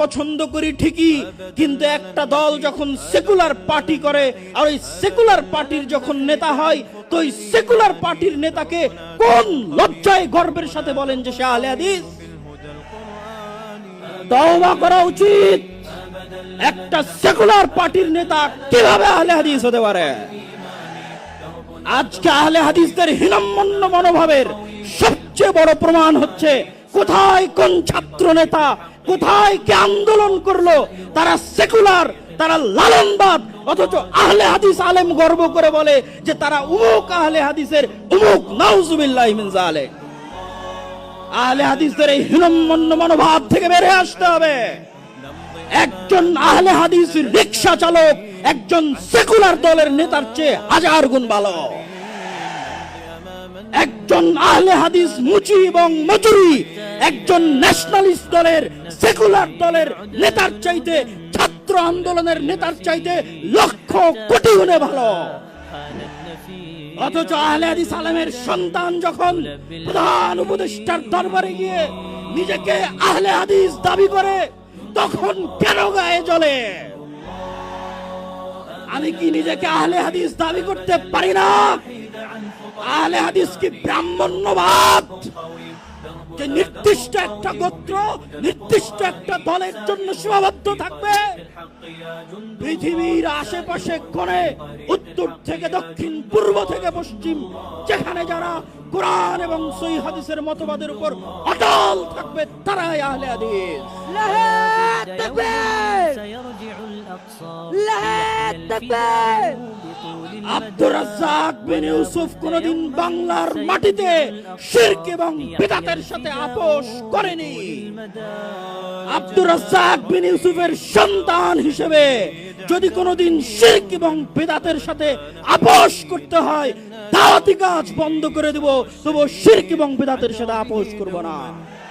পছন্দ করি ঠিকই, কিন্তু একটা দল যখন সেকুলার পার্টি করে, আর ওই সেকুলার পার্টির যখন নেতা হয়, তো ওই সেকুলার পার্টির নেতাকে কোন লজ্জায় গর্বের সাথে বলেন যে সে হাদিস? তওবা করা উচিত। একটা সেকুলার পার্টির নেতা কীভাবে আহলে হাদিস হতে পারে? আজকে আহলে হাদিসদের মনোভাবের সবচেয়ে বড় প্রমাণ হচ্ছে, কোথায় কোন ছাত্র নেতা কোথায় কে আন্দোলন করল? তারা সেকুলার, তারা লালনবাদ, অথচ আহলে হাদিস আলেম গর্ব করে বলে যে তারা উমুক আহলে হাদিসের, উমুক নাউজুবিল্লাহ মিন জালেক আহলে হাদিসদের এই হীনম্মন্য মনোভাব থেকে বের আসতে হবে। একজন আহলে হাদিস রিক্সা চালক, একজন সেকুলার দলের নেতার চেয়ে হাজার গুণ ভালো। একজন আহলে হাদিস মুচি এবং মজুরি, একজন ন্যাশনালিস্ট দলের সেকুলার দলের নেতার চাইতে, ছাত্র আন্দোলনের নেতার চাইতে লক্ষ কোটি গুণে ভালো। অথচ আহলে হাদিস আলেমের সন্তান যখন প্রধান উপদেষ্টার দরবারে গিয়ে নিজেকে আহলে হাদিস দাবি করে, তখন কেন গায়ে জ্বলে? আমি কি নিজেকে আহলে হাদিস দাবি করতে পারি না? আহলে হাদিস কি ব্রাহ্মণ্যবাদ? যে নির্দিষ্ট একটা গোত্র, নির্দিষ্ট একটা দলের জন্য সীমাবদ্ধ থাকবে? পৃথিবীর আশেপাশে কোণে, উত্তর থেকে দক্ষিণ, পূর্ব থেকে পশ্চিম, যেখানে যারা কোরআন এবং সই হাদিসের মতবাদের উপর অটল থাকবে, তারাই আহলে হাদিস। سيرجع الأقصى আব্দুর রাজ্জাক বিন ইউসুফ কোনদিন বাংলার মাটিতে শিরক এবং বিদাতের সাথে আপোষ করেনি আব্দুর রাজ্জাক বিন ইউসুফের সন্তান হিসেবে যদি কোনোদিন শিরক এবং বেদাতের সাথে আপোষ করতে হয় দাওয়াতি কাজ বন্ধ করে দেব তবু শিরক এবং বেদাতের সাথে আপোষ করব না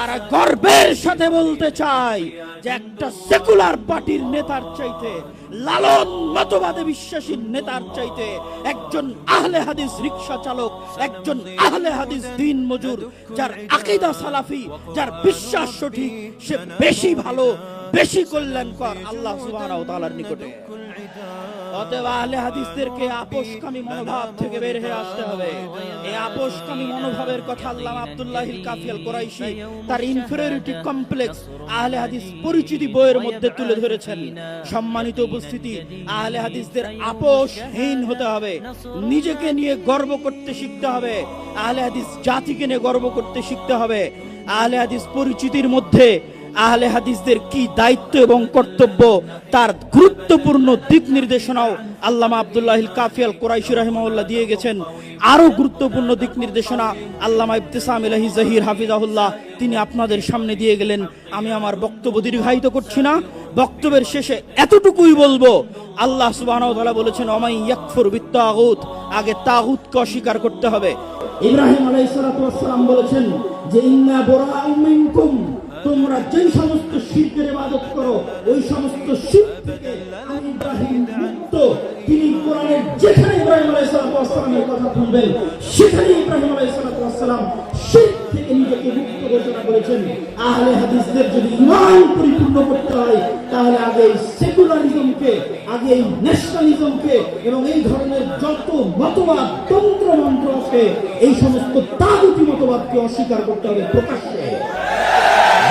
আর গর্বের সাথে বলতে চাই যে একটা সেকুলার পার্টির নেতার চাইতে, লালন মতবাদে বিশ্বাসী নেতার চাইতে, একজন আহলে হাদিস রিক্সা চালক, একজন আহলে হাদিস দিন মজুর, যার আকিদা সালাফি, যার বিশ্বাস সঠিক, সে বেশি ভালো, বেশি কল্যাণকর, আল্লাহ সুবহানাহু ওয়া তাআলার নিকটে। অতএব আহলে হাদিসদেরকে আপোষকামী মনোভাব থেকে বের হয়ে আসতে হবে। এই আপোষকামী মনোভাবের কথা আল্লাহ আব্দুল্লাহ কাফিয়াল কোরাইশি তার ইনফেরিয়রিটি কমপ্লেক্স আহলে হাদিস পরিচিতি বইয়ের মধ্যে তুলে ধরেছেন। সম্মানিত উপস্থিতি, আহলে হাদিসদের আপোষহীন হতে হবে। নিজেকে নিয়ে গর্ব করতে শিখতে হবে। আহলে হাদিস জাতিকে নিয়ে গর্ব করতে শিখতে হবে। আহলে হাদিস পরিচিতির মধ্যে আহলে হাদিসদের কি দায়িত্ব এবং কর্তব্য? তার গুরুত্বপূর্ণ দিক নির্দেশনাও আল্লামা আব্দুল্লাহ কাফিয়াল কোরাইশি রহমাউল্লাহ দিয়ে গেছেন। আরও গুরুত্বপূর্ণ দিক নির্দেশনা আল্লামা ইবতিসাম ইলাহি জাহির হাফিজাহুল্লাহ তিনি আপনাদের সামনে দিয়ে গেলেন। আমি আমার বক্তব্য দীর্ঘায়িত করছি না। বক্তব্যের শেষে এতটুকুই বলব, আল্লাহ তাআলা বলেছেন অমাই ইয়াকফুর বিত্তাগুত আগে তাগুতকে অস্বীকার করতে হবে। ইব্রাহিম আলাইহিস সালাম বলেছেন যে, ইন্না বুরাউ মিনকুম তোমরা যেই সমস্ত শিরকের ইবাদত করো, ওই সমস্ত শিরক থেকে আমি ইব্রাহিম মুক্ত। তিনি কোরআনের যেখানে ইব্রাহিম আলাইহিস সালাতু ওয়াস সালামের কথা তুলবেন সেখানে ইব্রাহিম আলাইহিস সালাতু ওয়াস সালাম শিরক থেকে নিজেকে মুক্ত ঘোষণা করেছেন। আহলে হাদিসদের যদি পরিপূর্ণ করতে হয়, তাহলে আগে এই সেকুলারিজমকে, আগে এই ন্যাশনালিজমকে এবং এই ধরনের যত মতবাদ তন্ত্র এই সমস্ত তাগুতি মতবাদকে অস্বীকার করতে হবে প্রকাশ্যে।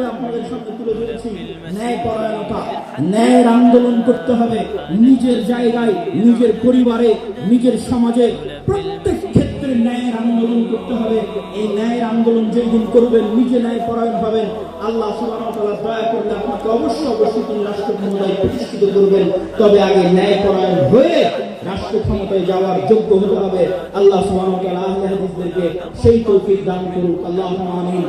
বক্তব্য আপনাদের সামনে তুলে ধরেছি। ন্যায় পরায়ণতা, ন্যায়ের আন্দোলন করতে হবে। নিজের জায়গায়, নিজের পরিবারে, নিজের সমাজে প্রত্যেক ক্ষেত্রে ন্যায়ের আন্দোলন করতে হবে। এই ন্যায়ের আন্দোলন যেদিন করবেন, নিজে ন্যায় পরায়ণ হবেন। আল্লাহ দয়া করলে আপনাকে অবশ্যই অবশ্যই তিনি রাষ্ট্র ক্ষমতায় প্রতিষ্ঠিত করবেন। তবে আগে ন্যায় পরায়ণ হয়ে রাষ্ট্র ক্ষমতায় যাওয়ার যোগ্য হতে হবে। আল্লাহ সেই তৌফিক দান করুক। আল্লাহুম্মা আমিন।